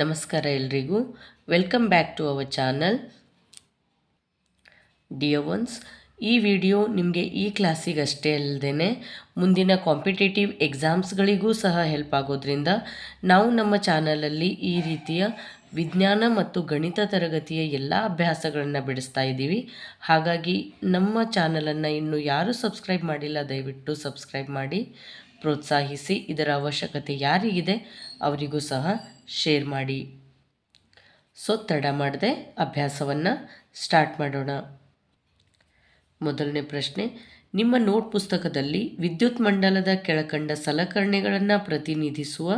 ನಮಸ್ಕಾರ ಎಲ್ರಿಗೂ. Welcome back to our channel dear ones ಈ ವಿಡಿಯೋ ನಿಮಗೆ ಈ ಕ್ಲಾಸಿಗಷ್ಟೇ ಅಲ್ಲದೆ ಮುಂದಿನ ಕಾಂಪಿಟೇಟಿವ್ ಎಕ್ಸಾಮ್ಸ್ಗಳಿಗೂ ಸಹ ಹೆಲ್ಪ್ ಆಗೋದ್ರಿಂದ ನಾವು ನಮ್ಮ ಚಾನಲಲ್ಲಿ ಈ ರೀತಿಯ ವಿಜ್ಞಾನ ಮತ್ತು ಗಣಿತ ತರಗತಿಯ ಎಲ್ಲ ಅಭ್ಯಾಸಗಳನ್ನು ಬಿಡಿಸ್ತಾ ಇದ್ದೀವಿ. ಹಾಗಾಗಿ ನಮ್ಮ ಚಾನಲನ್ನು ಇನ್ನು ಯಾರೂ ಸಬ್ಸ್ಕ್ರೈಬ್ ಮಾಡಿಲ್ಲ, ದಯವಿಟ್ಟು ಸಬ್ಸ್ಕ್ರೈಬ್ ಮಾಡಿ. ಪ್ರೋತ್ಸಾಹಿಸಿ, ಇದರ ಅವಶ್ಯಕತೆ ಯಾರಿಗಿದೆ ಅವರಿಗೂ ಸಹ ಶೇರ್ ಮಾಡಿ. ಸೊ ತಡ ಮಾಡದೆ ಅಭ್ಯಾಸವನ್ನು ಸ್ಟಾರ್ಟ್ ಮಾಡೋಣ. ಮೊದಲನೇ ಪ್ರಶ್ನೆ, ನಿಮ್ಮ ನೋಟ್ ಪುಸ್ತಕದಲ್ಲಿ ವಿದ್ಯುತ್ ಮಂಡಲದ ಕೆಳಕಂಡ ಸಲಕರಣೆಗಳನ್ನು ಪ್ರತಿನಿಧಿಸುವ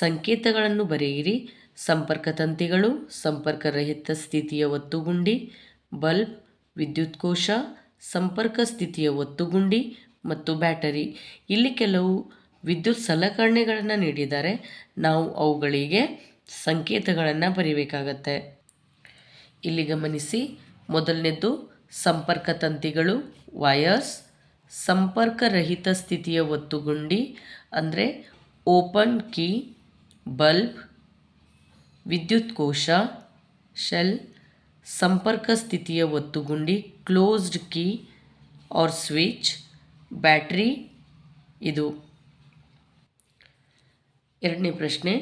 ಸಂಕೇತಗಳನ್ನು ಬರೆಯಿರಿ. ಸಂಪರ್ಕ ತಂತಿಗಳು ಸಂಪರ್ಕರಹಿತ ಸ್ಥಿತಿಯ ಒತ್ತುಗುಂಡಿ, ಬಲ್ಬ್ ವಿದ್ಯುತ್ ಕೋಶ ಸಂಪರ್ಕ ಸ್ಥಿತಿಯ ಒತ್ತುಗುಂಡಿ ಮತ್ತು ಬ್ಯಾಟರಿ. ಇಲ್ಲಿ ಕೆಲವು ವಿದ್ಯುತ್ ಸಲಕರಣೆಗಳನ್ನು ನೀಡಿದ್ದಾರೆ. ನಾವು ಅವುಗಳಿಗೆ ಸಂಕೇತಗಳನ್ನು ಬರೀಬೇಕಾಗತ್ತೆ. ಇಲ್ಲಿ ಗಮನಿಸಿ, ಮೊದಲನೇದ್ದು, ಸಂಪರ್ಕ ತಂತಿಗಳು ವಯರ್ಸ್ ಸಂಪರ್ಕರಹಿತ ಸ್ಥಿತಿಯ ಒತ್ತುಗುಂಡಿ, ಅಂದರೆ ಓಪನ್ ಕೀ ಬಲ್ಬ್ ವಿದ್ಯುತ್ ಕೋಶ ಶೆಲ್ ಸಂಪರ್ಕ ಸ್ಥಿತಿಯ ಒತ್ತುಗುಂಡಿ closed key or switch battery ಇದು. ಎರಡನೇ ಪ್ರಶ್ನೆ,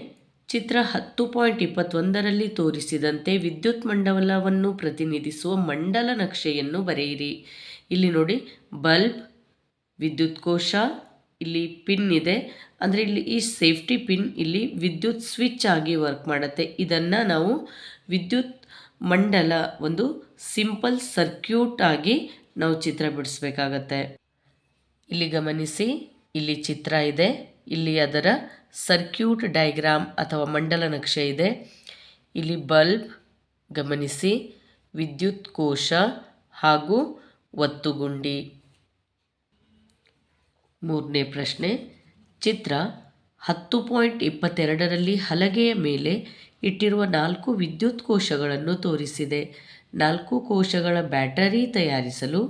ಚಿತ್ರ ಹತ್ತು ಪಾಯಿಂಟ್ ಇಪ್ಪತ್ತೊಂದರಲ್ಲಿ ತೋರಿಸಿದಂತೆ ವಿದ್ಯುತ್ ಮಂಡಲವನ್ನು ಪ್ರತಿನಿಧಿಸುವ ಮಂಡಲ ನಕ್ಷೆಯನ್ನು ಬರೆಯಿರಿ. ಇಲ್ಲಿ ನೋಡಿ, ಬಲ್ಬ್, ವಿದ್ಯುತ್ ಕೋಶ, ಇಲ್ಲಿ ಪಿನ್ ಇದೆ. ಅಂದರೆ ಇಲ್ಲಿ ಈ ಸೇಫ್ಟಿ ಪಿನ್ ಇಲ್ಲಿ ವಿದ್ಯುತ್ ಸ್ವಿಚ್ ಆಗಿ ವರ್ಕ್ ಮಾಡುತ್ತೆ. ಇದನ್ನು ನಾವು ವಿದ್ಯುತ್ ಮಂಡಲ ಒಂದು ಸಿಂಪಲ್ ಸರ್ಕ್ಯೂಟ್ ಆಗಿ ನಾವು ಚಿತ್ರ ಬಿಡಿಸ್ಬೇಕಾಗತ್ತೆ. ಇಲ್ಲಿ ಗಮನಿಸಿ, ಇಲ್ಲಿ ಚಿತ್ರ ಇದೆ, ಇಲ್ಲಿ ಅದರ ಸರ್ಕ್ಯೂಟ್ ಡಯಾಗ್ರಾಮ್ ಅಥವಾ ಮಂಡಲ ನಕ್ಷೆ ಇದೆ. ಇಲ್ಲಿ ಬಲ್ಬ್ ಗಮನಿಸಿ, ವಿದ್ಯುತ್ ಕೋಶ ಹಾಗೂ ಒತ್ತುಗುಂಡಿ ಮೂರನೇ ಪ್ರಶ್ನೆ, ಚಿತ್ರ ಹತ್ತು ಪಾಯಿಂಟ್ ಇಪ್ಪತ್ತೆರಡರಲ್ಲಿ ಹಲಗೆಯ ಮೇಲೆ ಇಟ್ಟಿರುವ ನಾಲ್ಕು ವಿದ್ಯುತ್ ಕೋಶಗಳನ್ನು ತೋರಿಸಿದೆ. ನಾಲ್ಕು ಕೋಶಗಳ ಬ್ಯಾಟರಿ ತಯಾರಿಸಲು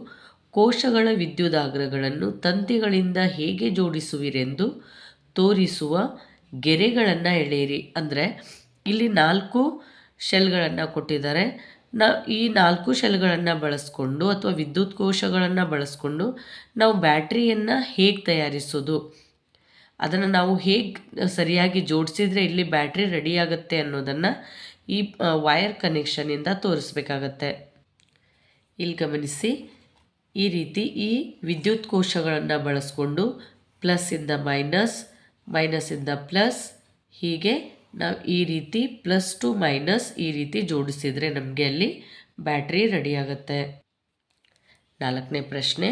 ಕೋಶಗಳ ವಿದ್ಯುದಾಗ್ರಗಳನ್ನು ತಂತಿಗಳಿಂದ ಹೇಗೆ ಜೋಡಿಸುವಿರೆಂದು ತೋರಿಸುವ ಗೆರೆಗಳನ್ನು ಎಳೆಯಿರಿ. ಅಂದರೆ ಇಲ್ಲಿ ನಾಲ್ಕು ಶೆಲ್ಗಳನ್ನು ಕೊಟ್ಟಿದ್ದಾರೆ. ನಾ, ಈ ನಾಲ್ಕು ಶೆಲ್ಗಳನ್ನು ಬಳಸ್ಕೊಂಡು ಅಥವಾ ವಿದ್ಯುತ್ ಕೋಶಗಳನ್ನು ಬಳಸ್ಕೊಂಡು ನಾವು ಬ್ಯಾಟ್ರಿಯನ್ನು ಹೇಗೆ ತಯಾರಿಸೋದು? ಅದನ್ನು ನಾವು ಹೇಗೆ ಸರಿಯಾಗಿ ಜೋಡಿಸಿದರೆ ಇಲ್ಲಿ ಬ್ಯಾಟ್ರಿ ರೆಡಿಯಾಗುತ್ತೆ ಅನ್ನೋದನ್ನು ಈ ವೈರ್ ಕನೆಕ್ಷನಿಂದ ತೋರಿಸ್ಬೇಕಾಗತ್ತೆ. ಇಲ್ಲಿ ಗಮನಿಸಿ. ಈ ರೀತಿ ಈ ವಿದ್ಯುತ್ ಕೋಶಗಳನ್ನು ಬಳಸ್ಕೊಂಡು ಪ್ಲಸ್ಸಿಂದ ಮೈನಸ್ ಮೈನಸ್ಸಿಂದ ಪ್ಲಸ್, ಹೀಗೆ ನಾವು ಈ ರೀತಿ ಪ್ಲಸ್ ಟು ಮೈನಸ್ ಈ ರೀತಿ ಜೋಡಿಸಿದರೆ ನಮಗೆ ಅಲ್ಲಿ ಬ್ಯಾಟ್ರಿ ರೆಡಿಯಾಗುತ್ತೆ ನಾಲ್ಕನೇ ಪ್ರಶ್ನೆ,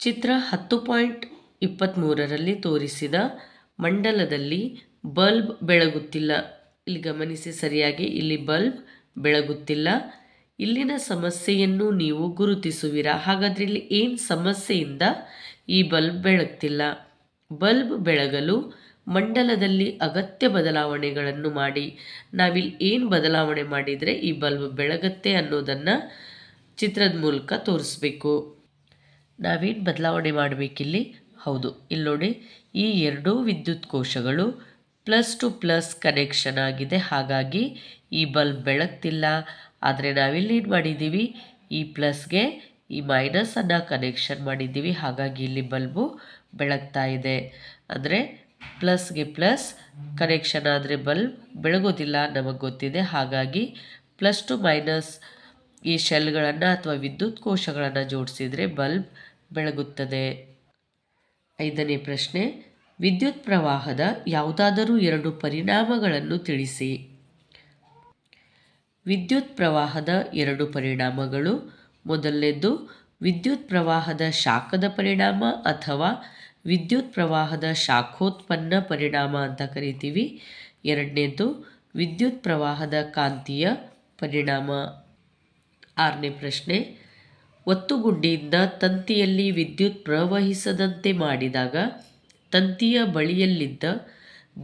ಚಿತ್ರ ಹತ್ತು ಪಾಯಿಂಟ್ ಇಪ್ಪತ್ತ್ಮೂರರಲ್ಲಿ ತೋರಿಸಿದ ಮಂಡಲದಲ್ಲಿ ಬಲ್ಬ್ ಬೆಳಗುತ್ತಿಲ್ಲ. ಇಲ್ಲಿ ಗಮನಿಸಿ ಸರಿಯಾಗಿ, ಇಲ್ಲಿ ಬಲ್ಬ್ ಬೆಳಗುತ್ತಿಲ್ಲ. ಇಲ್ಲಿನ ಸಮಸ್ಯೆಯನ್ನು ನೀವು ಗುರುತಿಸುವಿರಾ? ಹಾಗಾದರೆ ಇಲ್ಲಿ ಏನು ಸಮಸ್ಯೆಯಿಂದ ಈ ಬಲ್ಬ್ ಬೆಳಗ್ತಿಲ್ಲ? ಬಲ್ಬ್ ಬೆಳಗಲು ಮಂಡಲದಲ್ಲಿ ಅಗತ್ಯ ಬದಲಾವಣೆಗಳನ್ನು ಮಾಡಿ. ನಾವಿಲ್ಲಿ ಏನು ಬದಲಾವಣೆ ಮಾಡಿದರೆ ಈ ಬಲ್ಬ್ ಬೆಳಗತ್ತೆ ಅನ್ನೋದನ್ನು ಚಿತ್ರದ ಮೂಲಕ ತೋರಿಸ್ಬೇಕು. ನಾವೇನು ಬದಲಾವಣೆ ಮಾಡಬೇಕಿಲ್ಲಿ? ಹೌದು ಇಲ್ಲಿ ನೋಡಿ, ಈ ಎರಡೂ ವಿದ್ಯುತ್ ಕೋಶಗಳು ಪ್ಲಸ್ ಟು ಪ್ಲಸ್ ಕನೆಕ್ಷನ್ ಆಗಿದೆ. ಹಾಗಾಗಿ ಈ ಬಲ್ಬ್ ಬೆಳಗ್ತಿಲ್ಲ. ಆದರೆ ನಾವಿಲ್ಲೇನು ಮಾಡಿದ್ದೀವಿ? ಈ ಪ್ಲಸ್ಗೆ ಈ ಮೈನಸನ್ನು ಕನೆಕ್ಷನ್ ಮಾಡಿದ್ದೀವಿ. ಹಾಗಾಗಿ ಇಲ್ಲಿ ಬಲ್ಬು ಬೆಳಗ್ತಾ ಇದೆ. ಅಂದರೆ ಪ್ಲಸ್ಗೆ ಪ್ಲಸ್ ಕನೆಕ್ಷನ್ ಆದರೆ ಬಲ್ಬ್ ಬೆಳಗೋದಿಲ್ಲ ನಮಗೆ ಗೊತ್ತಿದೆ. ಹಾಗಾಗಿ ಪ್ಲಸ್ ಟು ಮೈನಸ್ ಈ ಶೆಲ್ಗಳನ್ನು ಅಥವಾ ವಿದ್ಯುತ್ ಕೋಶಗಳನ್ನು ಜೋಡಿಸಿದರೆ ಬಲ್ಬ್ ಬೆಳಗುತ್ತದೆ. ಐದನೇ ಪ್ರಶ್ನೆ, ವಿದ್ಯುತ್ ಪ್ರವಾಹದ ಯಾವುದಾದರೂ ಎರಡು ಪರಿಣಾಮಗಳನ್ನು ತಿಳಿಸಿ. ವಿದ್ಯುತ್ ಪ್ರವಾಹದ ಎರಡು ಪರಿಣಾಮಗಳು. ಮೊದಲನೇದು, ವಿದ್ಯುತ್ ಪ್ರವಾಹದ ಶಾಖದ ಪರಿಣಾಮ ಅಥವಾ ವಿದ್ಯುತ್ ಪ್ರವಾಹದ ಶಾಖೋತ್ಪನ್ನ ಪರಿಣಾಮ ಅಂತ ಕರಿತೀವಿ. ಎರಡನೇದು, ವಿದ್ಯುತ್ ಪ್ರವಾಹದ ಕಾಂತೀಯ ಪರಿಣಾಮ. ಆರನೇ ಪ್ರಶ್ನೆ, ಒತ್ತುಗುಂಡಿಯಿಂದ ತಂತಿಯಲ್ಲಿ ವಿದ್ಯುತ್ ಪ್ರವಹಿಸದಂತೆ ಮಾಡಿದಾಗ ತಂತಿಯ ಬಳಿಯಲ್ಲಿದ್ದ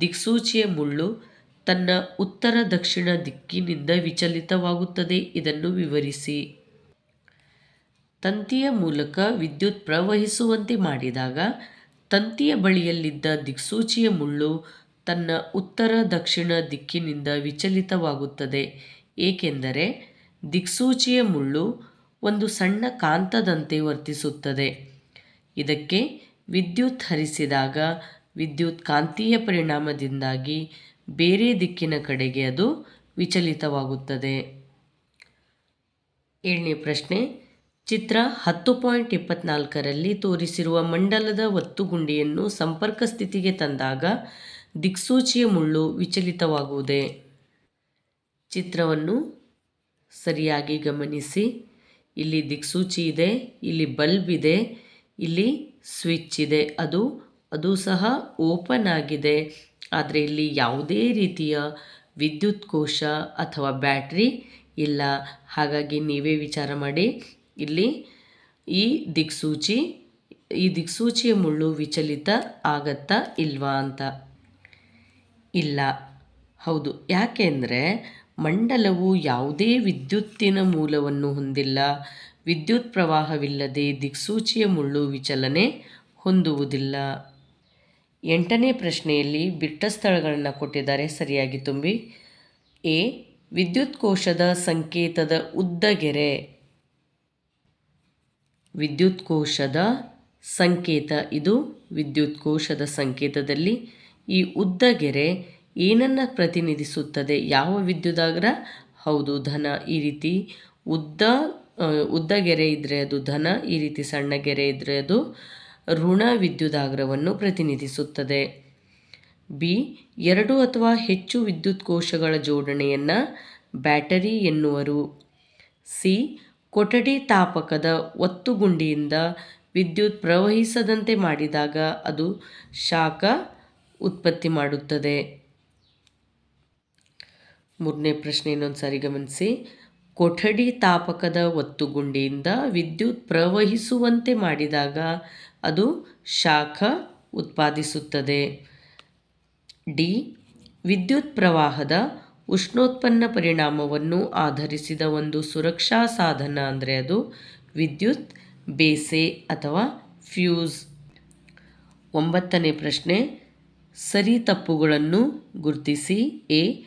ದಿಕ್ಸೂಚಿಯ ಮುಳ್ಳು ತನ್ನ ಉತ್ತರ ದಕ್ಷಿಣ ದಿಕ್ಕಿನಿಂದ ವಿಚಲಿತವಾಗುತ್ತದೆ. ಇದನ್ನು ವಿವರಿಸಿ. ತಂತಿಯ ಮೂಲಕ ವಿದ್ಯುತ್ ಪ್ರವಹಿಸುವಂತೆ ಮಾಡಿದಾಗ ತಂತಿಯ ಬಳಿಯಲ್ಲಿದ್ದ ದಿಕ್ಸೂಚಿಯ ಮುಳ್ಳು ತನ್ನ ಉತ್ತರ ದಕ್ಷಿಣ ದಿಕ್ಕಿನಿಂದ ವಿಚಲಿತವಾಗುತ್ತದೆ. ಏಕೆಂದರೆ ದಿಕ್ಸೂಚಿಯ ಮುಳ್ಳು ಒಂದು ಸಣ್ಣ ಕಾಂತದಂತೆ ವರ್ತಿಸುತ್ತದೆ. ಇದಕ್ಕೆ ವಿದ್ಯುತ್ ಹರಿಸಿದಾಗ ವಿದ್ಯುತ್ ಕಾಂತೀಯ ಪರಿಣಾಮದಿಂದಾಗಿ ಬೇರೆ ದಿಕ್ಕಿನ ಕಡೆಗೆ ಅದು ವಿಚಲಿತವಾಗುತ್ತದೆ. ಏಳನೇ ಪ್ರಶ್ನೆ, ಚಿತ್ರ ಹತ್ತು ಪಾಯಿಂಟ್ ಇಪ್ಪತ್ನಾಲ್ಕರಲ್ಲಿ ತೋರಿಸಿರುವ ಮಂಡಲದ ಒತ್ತುಗುಂಡಿಯನ್ನು ಸಂಪರ್ಕ ಸ್ಥಿತಿಗೆ ತಂದಾಗ ದಿಕ್ಸೂಚಿಯ ಮುಳ್ಳು ವಿಚಲಿತವಾಗುವುದೇ? ಚಿತ್ರವನ್ನು ಸರಿಯಾಗಿ ಗಮನಿಸಿ. ಇಲ್ಲಿ ದಿಕ್ಸೂಚಿ ಇದೆ, ಇಲ್ಲಿ ಬಲ್ಬ್ ಇದೆ, ಇಲ್ಲಿ ಸ್ವಿಚ್ ಇದೆ. ಅದು ಅದು ಸಹ ಓಪನ್ ಆಗಿದೆ. ಆದರೆ ಇಲ್ಲಿ ಯಾವುದೇ ರೀತಿಯ ವಿದ್ಯುತ್ ಕೋಶ ಅಥವಾ ಬ್ಯಾಟ್ರಿ ಇಲ್ಲ. ಹಾಗಾಗಿ ನೀವೇ ವಿಚಾರ ಮಾಡಿ. ಇಲ್ಲಿ ಈ ದಿಕ್ಸೂಚಿ, ಈ ದಿಕ್ಸೂಚಿಯ ಮುಳ್ಳು ವಿಚಲಿತ ಆಗತ್ತಾ ಇಲ್ವಾ ಅಂತ. ಇಲ್ಲ. ಹೌದು. ಯಾಕೆಂದರೆ ಮಂಡಲವು ಯಾವುದೇ ವಿದ್ಯುತ್ತಿನ ಮೂಲವನ್ನು ಹೊಂದಿಲ್ಲ. ವಿದ್ಯುತ್ ಪ್ರವಾಹವಿಲ್ಲದೆ ದಿಕ್ಸೂಚಿಯ ಮುಳ್ಳು ವಿಚಲನೆ ಹೊಂದುವುದಿಲ್ಲ. ಎಂಟನೇ ಪ್ರಶ್ನೆಯಲ್ಲಿ ಬಿಟ್ಟ ಸ್ಥಳಗಳನ್ನು ಕೊಟ್ಟಿದ್ದಾರೆ. ಸರಿಯಾಗಿ ತುಂಬಿ. ಎ. ವಿದ್ಯುತ್ ಕೋಶದ ಸಂಕೇತದ ಉದ್ದಗೆರೆ. ವಿದ್ಯುತ್ ಕೋಶದ ಸಂಕೇತ ಇದು. ವಿದ್ಯುತ್ ಕೋಶದ ಸಂಕೇತದಲ್ಲಿ ಈ ಉದ್ದಗೆರೆ ಏನನ್ನು ಪ್ರತಿನಿಧಿಸುತ್ತದೆ? ಯಾವ ವಿದ್ಯುದಾಗ್ರ? ಹೌದು, ಧನ ಈ ರೀತಿ. ಉದ್ದ ಉದ್ದ ಗೆರೆ ಇದ್ದರೆ ಅದು ಧನ, ಈ ರೀತಿ ಸಣ್ಣ ಗೆರೆ ಇದ್ದರೆ ಅದು ಋಣ ವಿದ್ಯುದಾಗ್ರವನ್ನು ಪ್ರತಿನಿಧಿಸುತ್ತದೆ. ಬಿ, ಎರಡು ಅಥವಾ ಹೆಚ್ಚು ವಿದ್ಯುತ್ ಕೋಶಗಳ ಜೋಡಣೆಯನ್ನು ಬ್ಯಾಟರಿ ಎನ್ನುವರು. ಸಿ, ಕೊಠಡಿ ತಾಪಕದ ಒತ್ತುಗುಂಡಿಯಿಂದ ವಿದ್ಯುತ್ ಪ್ರವಹಿಸದಂತೆ ಮಾಡಿದಾಗ ಅದು ಶಾಖ ಉತ್ಪತ್ತಿ ಮಾಡುತ್ತದೆ. ಮೂರನೇ ಪ್ರಶ್ನೆ ಇನ್ನೊಂದು ಸಾರಿ ಗಮನಿಸಿ. ಕೊಠಡಿ ತಾಪಕದ ಒತ್ತುಗುಂಡಿಯಿಂದ ವಿದ್ಯುತ್ ಪ್ರವಹಿಸುವಂತೆ ಮಾಡಿದಾಗ ಅದು ಶಾಖ ಉತ್ಪಾದಿಸುತ್ತದೆ. ಡಿ. ವಿದ್ಯುತ್ ಪ್ರವಾಹದ ಉಷ್ಣೋತ್ಪನ್ನ ಪರಿಣಾಮವನ್ನು ಆಧರಿಸಿದ ಒಂದು ಸುರಕ್ಷಾ ಸಾಧನ ಅಂದರೆ ಅದು ವಿದ್ಯುತ್, ಬೇಸೆ ಅಥವಾ ಫ್ಯೂಸ್. ಒಂಬತ್ತನೇ ಪ್ರಶ್ನೆ, ಸರಿ ತಪ್ಪುಗಳನ್ನು ಗುರುತಿಸಿ. ಎ.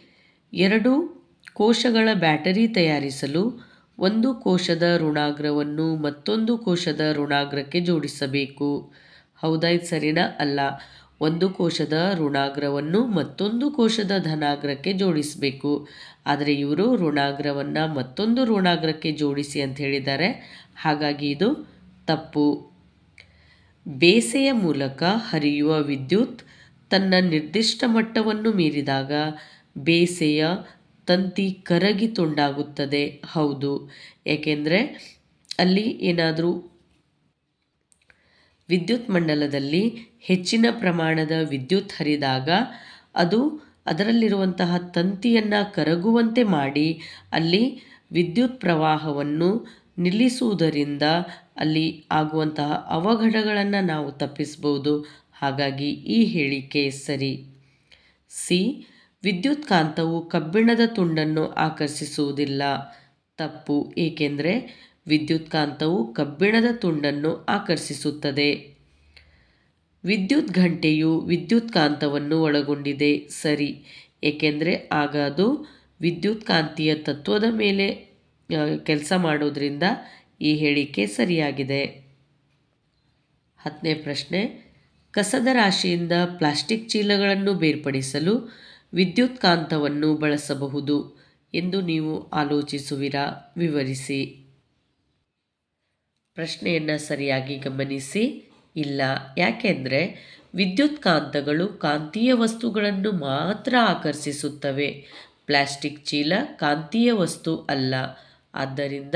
ಎರಡು ಕೋಶಗಳ ಬ್ಯಾಟರಿ ತಯಾರಿಸಲು ಒಂದು ಕೋಶದ ಋಣಾಗ್ರವನ್ನು ಮತ್ತೊಂದು ಕೋಶದ ಋಣಾಗ್ರಕ್ಕೆ ಜೋಡಿಸಬೇಕು. ಹೌದಾ? ಇದು ಸರಿನಾ? ಅಲ್ಲ. ಒಂದು ಕೋಶದ ಋಣಾಗ್ರವನ್ನು ಮತ್ತೊಂದು ಕೋಶದ ಧನಾಗ್ರಕ್ಕೆ ಜೋಡಿಸಬೇಕು. ಆದರೆ ಇವರು ಋಣಾಗ್ರವನ್ನು ಮತ್ತೊಂದು ಋಣಾಗ್ರಕ್ಕೆ ಜೋಡಿಸಿ ಅಂತ ಹೇಳಿದ್ದಾರೆ. ಹಾಗಾಗಿ ಇದು ತಪ್ಪು. ಬೇಸೆಯ ಮೂಲಕ ಹರಿಯುವ ವಿದ್ಯುತ್ ತನ್ನ ನಿರ್ದಿಷ್ಟ ಮಟ್ಟವನ್ನು ಮೀರಿದಾಗ ಬೇಸೆಯ ತಂತಿ ಕರಗಿ ತುಂಡಾಗುತ್ತದೆ. ಹೌದು. ಏಕೆಂದರೆ ಅಲ್ಲಿ ಏನಾದರೂ ವಿದ್ಯುತ್ ಮಂಡಲದಲ್ಲಿ ಹೆಚ್ಚಿನ ಪ್ರಮಾಣದ ವಿದ್ಯುತ್ ಹರಿದಾಗ ಅದು ಅದರಲ್ಲಿರುವಂತಹ ತಂತಿಯನ್ನು ಕರಗುವಂತೆ ಮಾಡಿ ಅಲ್ಲಿ ವಿದ್ಯುತ್ ಪ್ರವಾಹವನ್ನು ನಿಲ್ಲಿಸುವುದರಿಂದ ಅಲ್ಲಿ ಆಗುವಂತಹ ಅವಘಡಗಳನ್ನು ನಾವು ತಪ್ಪಿಸ್ಬೋದು. ಹಾಗಾಗಿ ಈ ಹೇಳಿಕೆ ಸರಿ. ಸಿ. ವಿದ್ಯುತ್ ಕಾಂತವು ಕಬ್ಬಿಣದ ತುಂಡನ್ನು ಆಕರ್ಷಿಸುವುದಿಲ್ಲ. ತಪ್ಪು, ಏಕೆಂದರೆ ವಿದ್ಯುತ್ ಕಾಂತವು ಕಬ್ಬಿಣದ ತುಂಡನ್ನು ಆಕರ್ಷಿಸುತ್ತದೆ. ವಿದ್ಯುತ್ ಘಂಟೆಯು ವಿದ್ಯುತ್ ಕಾಂತವನ್ನು ಒಳಗೊಂಡಿದೆ. ಸರಿ, ಏಕೆಂದರೆ ಆಗ ಅದು ವಿದ್ಯುತ್ ಕಾಂತೀಯ ತತ್ವದ ಮೇಲೆ ಕೆಲಸ ಮಾಡೋದ್ರಿಂದ ಈ ಹೇಳಿಕೆ ಸರಿಯಾಗಿದೆ. ಹತ್ತನೇ ಪ್ರಶ್ನೆ, ಕಸದ ರಾಶಿಯಿಂದ ಪ್ಲಾಸ್ಟಿಕ್ ಚೀಲಗಳನ್ನು ಬೇರ್ಪಡಿಸಲು ವಿದ್ಯುತ್ ಕಾಂತವನ್ನು ಬಳಸಬಹುದು ಎಂದು ನೀವು ಆಲೋಚಿಸುವಿರಾ? ವಿವರಿಸಿ. ಪ್ರಶ್ನೆಯನ್ನು ಸರಿಯಾಗಿ ಗಮನಿಸಿ. ಇಲ್ಲ, ಯಾಕೆಂದರೆ ವಿದ್ಯುತ್ ಕಾಂತಗಳು ಕಾಂತೀಯ ವಸ್ತುಗಳನ್ನು ಮಾತ್ರ ಆಕರ್ಷಿಸುತ್ತವೆ. ಪ್ಲಾಸ್ಟಿಕ್ ಚೀಲ ಕಾಂತೀಯ ವಸ್ತು ಅಲ್ಲ. ಆದ್ದರಿಂದ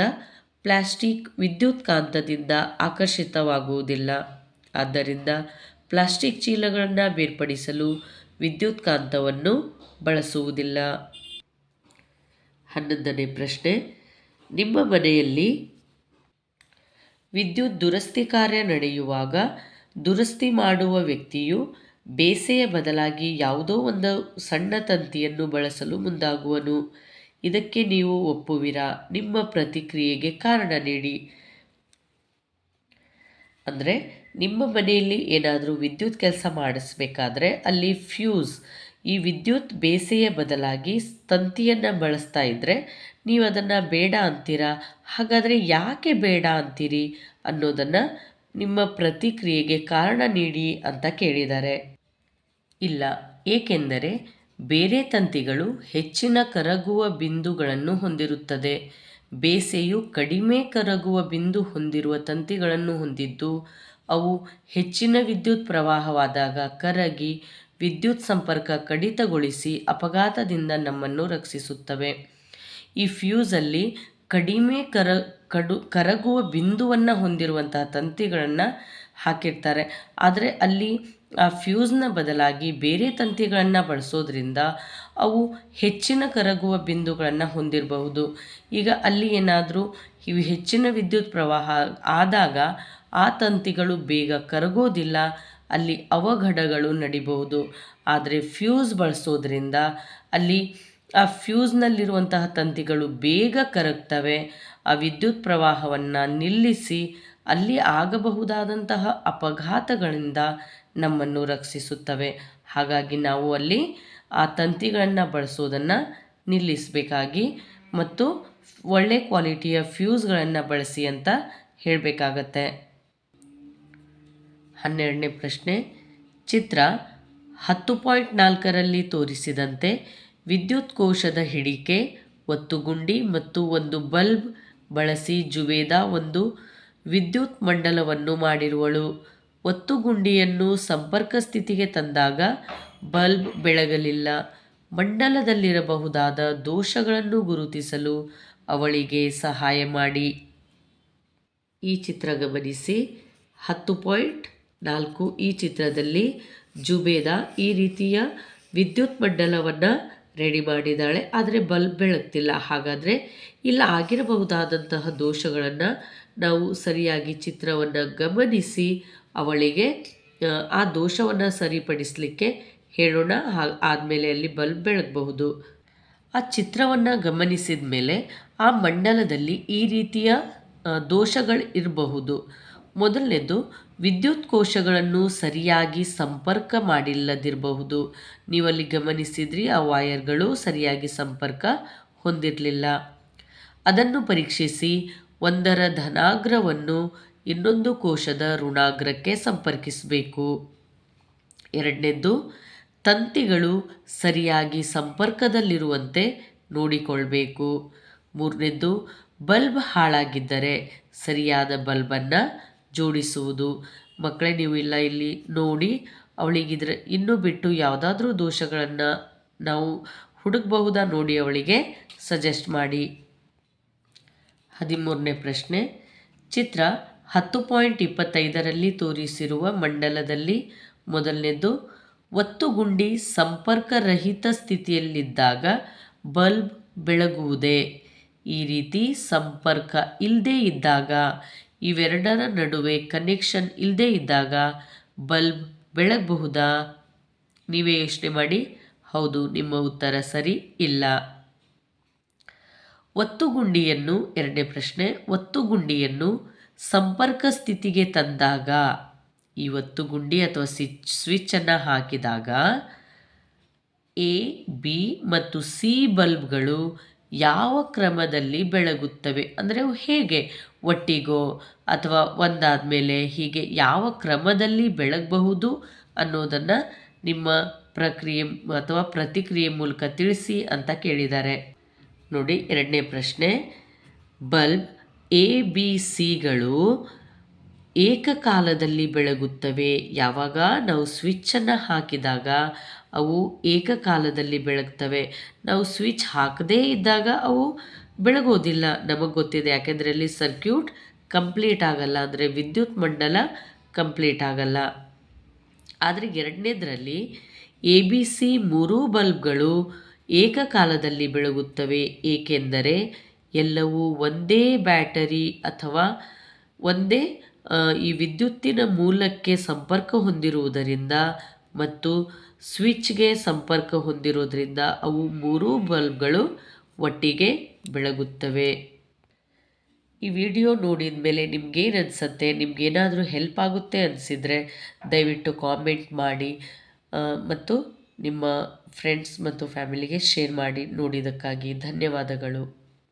ಪ್ಲಾಸ್ಟಿಕ್ ವಿದ್ಯುತ್ ಕಾಂತದಿಂದ ಆಕರ್ಷಿತವಾಗುವುದಿಲ್ಲ. ಆದ್ದರಿಂದ ಪ್ಲಾಸ್ಟಿಕ್ ಚೀಲಗಳನ್ನು ಬೇರ್ಪಡಿಸಲು ವಿದ್ಯುತ್ ಕಾಂತವನ್ನು ಬಳಸುವುದಿಲ್ಲ. ಹನ್ನೊಂದನೇ ಪ್ರಶ್ನೆ. ನಿಮ್ಮ ಮನೆಯಲ್ಲಿ ವಿದ್ಯುತ್ ದುರಸ್ತಿ ಕಾರ್ಯ ನಡೆಯುವಾಗ ದುರಸ್ತಿ ಮಾಡುವ ವ್ಯಕ್ತಿಯು ಬೇಸೆಯ ಬದಲಾಗಿ ಯಾವುದೋ ಒಂದು ಸಣ್ಣ ತಂತಿಯನ್ನು ಬಳಸಲು ಮುಂದಾಗುವನು. ಇದಕ್ಕೆ ನೀವು ಒಪ್ಪುವಿರಾ? ನಿಮ್ಮ ಪ್ರತಿಕ್ರಿಯೆಗೆ ಕಾರಣ ನೀಡಿ. ಅಂದರೆ ನಿಮ್ಮ ಮನೆಯಲ್ಲಿ ಏನಾದರೂ ವಿದ್ಯುತ್ ಕೆಲಸ ಮಾಡಿಸ್ಬೇಕಾದ್ರೆ ಅಲ್ಲಿ ಫ್ಯೂಸ್, ಈ ವಿದ್ಯುತ್ ಬೇಸೆಯ ಬದಲಾಗಿ ತಂತಿಯನ್ನು ಬಳಸ್ತಾ ಇದ್ದರೆ ನೀವು ಅದನ್ನು ಬೇಡ ಅಂತೀರಾ? ಹಾಗಾದರೆ ಯಾಕೆ ಬೇಡ ಅಂತೀರಿ? ಅನ್ನೋದನ್ನು ನಿಮ್ಮ ಪ್ರತಿಕ್ರಿಯೆಗೆ ಕಾರಣ ನೀಡಿ ಅಂತ ಕೇಳಿದ್ದಾರೆ. ಇಲ್ಲ, ಏಕೆಂದರೆ ಬೇರೆ ತಂತಿಗಳು ಹೆಚ್ಚಿನ ಕರಗುವ ಬಿಂದುಗಳನ್ನು ಹೊಂದಿರುತ್ತದೆ. ಬೇಸೆಯು ಕಡಿಮೆ ಕರಗುವ ಬಿಂದು ಹೊಂದಿರುವ ತಂತಿಗಳನ್ನು ಹೊಂದಿದ್ದು ಅವು ಹೆಚ್ಚಿನ ವಿದ್ಯುತ್ ಪ್ರವಾಹವಾದಾಗ ಕರಗಿ ವಿದ್ಯುತ್ ಸಂಪರ್ಕ ಕಡಿತಗೊಳಿಸಿ ಅಪಘಾತದಿಂದ ನಮ್ಮನ್ನು ರಕ್ಷಿಸುತ್ತವೆ. ಈ ಫ್ಯೂಸಲ್ಲಿ ಕಡಿಮೆ ಕರ, ಕಡು, ಕರಗುವ ಬಿಂದುವನ್ನು ಹೊಂದಿರುವಂತಹ ತಂತಿಗಳನ್ನು ಹಾಕಿರ್ತಾರೆ. ಆದರೆ ಅಲ್ಲಿ ಆ ಫ್ಯೂಸ್ನ ಬದಲಾಗಿ ಬೇರೆ ತಂತಿಗಳನ್ನು ಬಳಸೋದ್ರಿಂದ ಅವು ಹೆಚ್ಚಿನ ಕರಗುವ ಬಿಂದುಗಳನ್ನು ಹೊಂದಿರಬಹುದು. ಈಗ ಅಲ್ಲಿ ಏನಾದರೂ ಇವು ಹೆಚ್ಚಿನ ವಿದ್ಯುತ್ ಪ್ರವಾಹ ಆದಾಗ ಆ ತಂತಿಗಳು ಬೇಗ ಕರಗೋದಿಲ್ಲ, ಅಲ್ಲಿ ಅವಘಡಗಳು ನಡಿಬಹುದು. ಆದರೆ ಫ್ಯೂಸ್ ಬಳಸೋದ್ರಿಂದ ಅಲ್ಲಿ ಆ ಫ್ಯೂಸ್ನಲ್ಲಿರುವಂತಹ ತಂತಿಗಳು ಬೇಗ ಕರಗ್ತವೆ, ಆ ವಿದ್ಯುತ್ ಪ್ರವಾಹವನ್ನು ನಿಲ್ಲಿಸಿ ಅಲ್ಲಿ ಆಗಬಹುದಾದಂತಹ ಅಪಘಾತಗಳಿಂದ ನಮ್ಮನ್ನು ರಕ್ಷಿಸುತ್ತವೆ. ಹಾಗಾಗಿ ನಾವು ಅಲ್ಲಿ ಆ ತಂತಿಗಳನ್ನು ಬಳಸೋದನ್ನು ನಿಲ್ಲಿಸಬೇಕಾಗಿ ಮತ್ತು ಒಳ್ಳೆ ಕ್ವಾಲಿಟಿಯ ಫ್ಯೂಸ್ಗಳನ್ನು ಬಳಸಿ ಅಂತ ಹೇಳಬೇಕಾಗತ್ತೆ. ಹನ್ನೆರಡನೇ ಪ್ರಶ್ನೆ, ಚಿತ್ರ ಹತ್ತು ಪಾಯಿಂಟ್ ನಾಲ್ಕರಲ್ಲಿ ತೋರಿಸಿದಂತೆ ವಿದ್ಯುತ್ ಕೋಶದ ಹಿಡಿಕೆ ಒತ್ತುಗುಂಡಿ ಮತ್ತು ಒಂದು ಬಲ್ಬ್ ಬಳಸಿ ಜುವೇದ ಒಂದು ವಿದ್ಯುತ್ ಮಂಡಲವನ್ನು ಮಾಡಿರುವಳು. ಒತ್ತುಗುಂಡಿಯನ್ನು ಸಂಪರ್ಕ ಸ್ಥಿತಿಗೆ ತಂದಾಗ ಬಲ್ಬ್ ಬೆಳಗಲಿಲ್ಲ. ಮಂಡಲದಲ್ಲಿರಬಹುದಾದ ದೋಷಗಳನ್ನು ಗುರುತಿಸಲು ಅವಳಿಗೆ ಸಹಾಯ ಮಾಡಿ. ಈ ಚಿತ್ರ ಗಮನಿಸಿ. ಹತ್ತು ಪಾಯಿಂಟ್ ನಾಲ್ಕು ಈ ಚಿತ್ರದಲ್ಲಿ ಜುಬೇದ ಈ ರೀತಿಯ ವಿದ್ಯುತ್ ಮಂಡಲವನ್ನು ರೆಡಿ ಮಾಡಿದ್ದಾಳೆ. ಆದರೆ ಬಲ್ಬ್ ಬೆಳಗ್ತಿಲ್ಲ. ಹಾಗಾದರೆ ಇಲ್ಲ, ಆಗಿರಬಹುದಾದಂತಹ ದೋಷಗಳನ್ನು ನಾವು ಸರಿಯಾಗಿ ಚಿತ್ರವನ್ನು ಗಮನಿಸಿ ಅವಳಿಗೆ, ಆ ದೋಷವನ್ನು ಸರಿಪಡಿಸಲಿಕ್ಕೆ ಹೇಳೋಣ ಆದಮೇಲೆ ಅಲ್ಲಿ ಬಲ್ಬ್ ಬೆಳಗಬಹುದು. ಆ ಚಿತ್ರವನ್ನು ಗಮನಿಸಿದ ಮೇಲೆ ಆ ಮಂಡಲದಲ್ಲಿ ಈ ರೀತಿಯ ದೋಷಗಳು ಇರಬಹುದು. ಮೊದಲನೇದು, ವಿದ್ಯುತ್ ಕೋಶಗಳನ್ನು ಸರಿಯಾಗಿ ಸಂಪರ್ಕ ಮಾಡಿಲ್ಲದಿರಬಹುದು. ನೀವಲ್ಲಿ ಗಮನಿಸಿದ್ರಿ, ಆ ವಾಯರ್ಗಳು ಸರಿಯಾಗಿ ಸಂಪರ್ಕ ಹೊಂದಿರಲಿಲ್ಲ. ಅದನ್ನು ಪರೀಕ್ಷಿಸಿ, ಒಂದರ ಧನಾಗ್ರವನ್ನು ಇನ್ನೊಂದು ಕೋಶದ ಋಣಾಗ್ರಕ್ಕೆ ಸಂಪರ್ಕಿಸಬೇಕು. ಎರಡನೇದ್ದು, ತಂತಿಗಳು ಸರಿಯಾಗಿ ಸಂಪರ್ಕದಲ್ಲಿರುವಂತೆ ನೋಡಿಕೊಳ್ಬೇಕು. ಮೂರನೇದ್ದು, ಬಲ್ಬ್ ಹಾಳಾಗಿದ್ದರೆ ಸರಿಯಾದ ಬಲ್ಬನ್ನು ಜೋಡಿಸುವುದು. ಮಕ್ಕಳೇ, ನೀವು ಇಲ್ಲ, ಇಲ್ಲಿ ನೋಡಿ, ಅವಳಿಗಿದ್ರೆ ಇನ್ನೂ ಬಿಟ್ಟು ಯಾವುದಾದ್ರೂ ದೋಷಗಳನ್ನು ನಾವು ಹುಡುಕಬಹುದಾ ನೋಡಿ ಅವಳಿಗೆ ಸಜೆಸ್ಟ್ ಮಾಡಿ. ಹದಿಮೂರನೇ ಪ್ರಶ್ನೆ, ಚಿತ್ರ ಹತ್ತು ಪಾಯಿಂಟ್ ಇಪ್ಪತ್ತೈದರಲ್ಲಿ ತೋರಿಸಿರುವ ಮಂಡಲದಲ್ಲಿ ಮೊದಲನೇದು ಒತ್ತುಗುಂಡಿ ಸಂಪರ್ಕರಹಿತ ಸ್ಥಿತಿಯಲ್ಲಿದ್ದಾಗ ಬಲ್ಬ್ ಬೆಳಗುವುದೇ? ಈ ರೀತಿ ಸಂಪರ್ಕ ಇಲ್ಲದೇ ಇದ್ದಾಗ, ಇವೆರಡರ ನಡುವೆ ಕನೆಕ್ಷನ್ ಇಲ್ಲದೇ ಇದ್ದಾಗ ಬಲ್ಬ್ ಬೆಳಗಬಹುದಾ? ನೀವೇ ಯೋಚನೆ ಮಾಡಿ. ಹೌದು, ನಿಮ್ಮ ಉತ್ತರ ಸರಿ ಇಲ್ಲ. ಒತ್ತುಗುಂಡಿಯನ್ನು ಎರಡನೇ ಪ್ರಶ್ನೆ ಒತ್ತುಗುಂಡಿಯನ್ನು ಸಂಪರ್ಕ ಸ್ಥಿತಿಗೆ ತಂದಾಗ, ಇವತ್ತು ಗುಂಡಿ ಅಥವಾ ಸ್ವಿಚ್ ಸ್ವಿಚ್ಚನ್ನು ಹಾಕಿದಾಗ, ಎ, ಬಿ ಮತ್ತು ಸಿ ಬಲ್ಬ್ಗಳು ಯಾವ ಕ್ರಮದಲ್ಲಿ ಬೆಳಗುತ್ತವೆ? ಅಂದರೆ ಅವು ಹೇಗೆ ಒಟ್ಟಿಗೋ ಅಥವಾ ಒಂದಾದ ಮೇಲೆ ಹೀಗೆ ಯಾವ ಕ್ರಮದಲ್ಲಿ ಬೆಳಗಬಹುದು ಅನ್ನೋದನ್ನು ನಿಮ್ಮ ಪ್ರಕ್ರಿಯೆ ಅಥವಾ ಪ್ರತಿಕ್ರಿಯೆ ಮೂಲಕ ತಿಳಿಸಿ ಅಂತ ಕೇಳಿದ್ದಾರೆ. ನೋಡಿ ಎರಡನೇ ಪ್ರಶ್ನೆ. ಬಲ್ಬ್ ಎ, ಬಿ ಸಿಗಳು ಏಕಕಾಲದಲ್ಲಿ ಬೆಳಗುತ್ತವೆ. ಯಾವಾಗ? ನಾವು ಸ್ವಿಚ್ಚನ್ನು ಹಾಕಿದಾಗ ಅವು ಏಕಕಾಲದಲ್ಲಿ ಬೆಳಗ್ತವೆ. ನಾವು ಸ್ವಿಚ್ ಹಾಕದೇ ಇದ್ದಾಗ ಅವು ಬೆಳಗೋದಿಲ್ಲ. ನಮಗೆ ಗೊತ್ತಿದೆ. ಯಾಕೆಂದರೆ ಅಲ್ಲಿ ಸರ್ಕ್ಯೂಟ್ ಕಂಪ್ಲೀಟ್ ಆಗಲ್ಲ. ಅಂದರೆ ವಿದ್ಯುತ್ ಮಂಡಲ ಕಂಪ್ಲೀಟ್ ಆಗಲ್ಲ. ಆದರೆ ಎರಡನೇದರಲ್ಲಿ ಎ, ಬಿ, ಸಿ ಮೂರೂ ಬಲ್ಬ್ಗಳು ಏಕಕಾಲದಲ್ಲಿ ಬೆಳಗುತ್ತವೆ. ಏಕೆಂದರೆ ಎಲ್ಲವೂ ಒಂದೇ ಬ್ಯಾಟರಿ ಅಥವಾ ಒಂದೇ ಈ ವಿದ್ಯುತ್ತಿನ ಮೂಲಕ್ಕೆ ಸಂಪರ್ಕ ಹೊಂದಿರುವುದರಿಂದ ಮತ್ತು ಸ್ವಿಚ್ಗೆ ಸಂಪರ್ಕ ಹೊಂದಿರುವುದರಿಂದ ಅವು ಮೂರೂ ಬಲ್ಬ್ಗಳು ಒಟ್ಟಿಗೆ ಬೆಳಗುತ್ತವೆ. ಈ ವಿಡಿಯೋ ನೋಡಿದ ಮೇಲೆ ನಿಮ್ಗೇನು ಅನಿಸುತ್ತೆ ನಿಮ್ಗೇನಾದರೂ ಹೆಲ್ಪ್ ಆಗುತ್ತೆ ಅನಿಸಿದರೆ ದಯವಿಟ್ಟು ಕಾಮೆಂಟ್ ಮಾಡಿ ಮತ್ತು ನಿಮ್ಮ ಫ್ರೆಂಡ್ಸ್ ಮತ್ತು ಫ್ಯಾಮಿಲಿಗೆ ಶೇರ್ ಮಾಡಿ ನೋಡಿದ್ದಕ್ಕಾಗಿ ಧನ್ಯವಾದಗಳು.